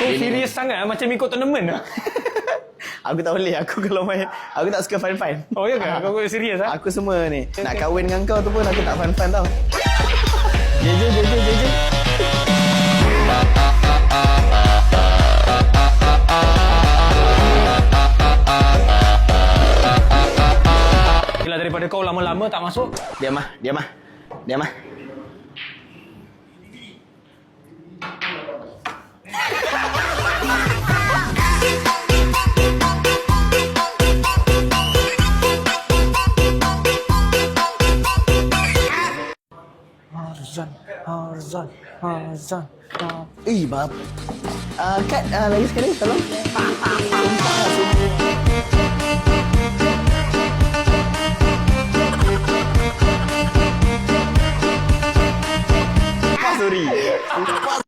Kau serius sangat macam ikut tournament lah. Aku tak boleh. Aku kalau main, aku tak suka fun-fun. Oh ya ke? Kau kau serius ah? Aku semua ni. Nak kahwin dengan kau tu pun aku tak fun-fun tau. Jeje, jeje, jeje. Gila daripada kau lama-lama tak masuk. Diam ah, diam ah. Diam ah. Harzan, Harzan, Harzan. Eh, bab. Ah, Kat, ah, lagi sekali tolong. Sorry. Sumpah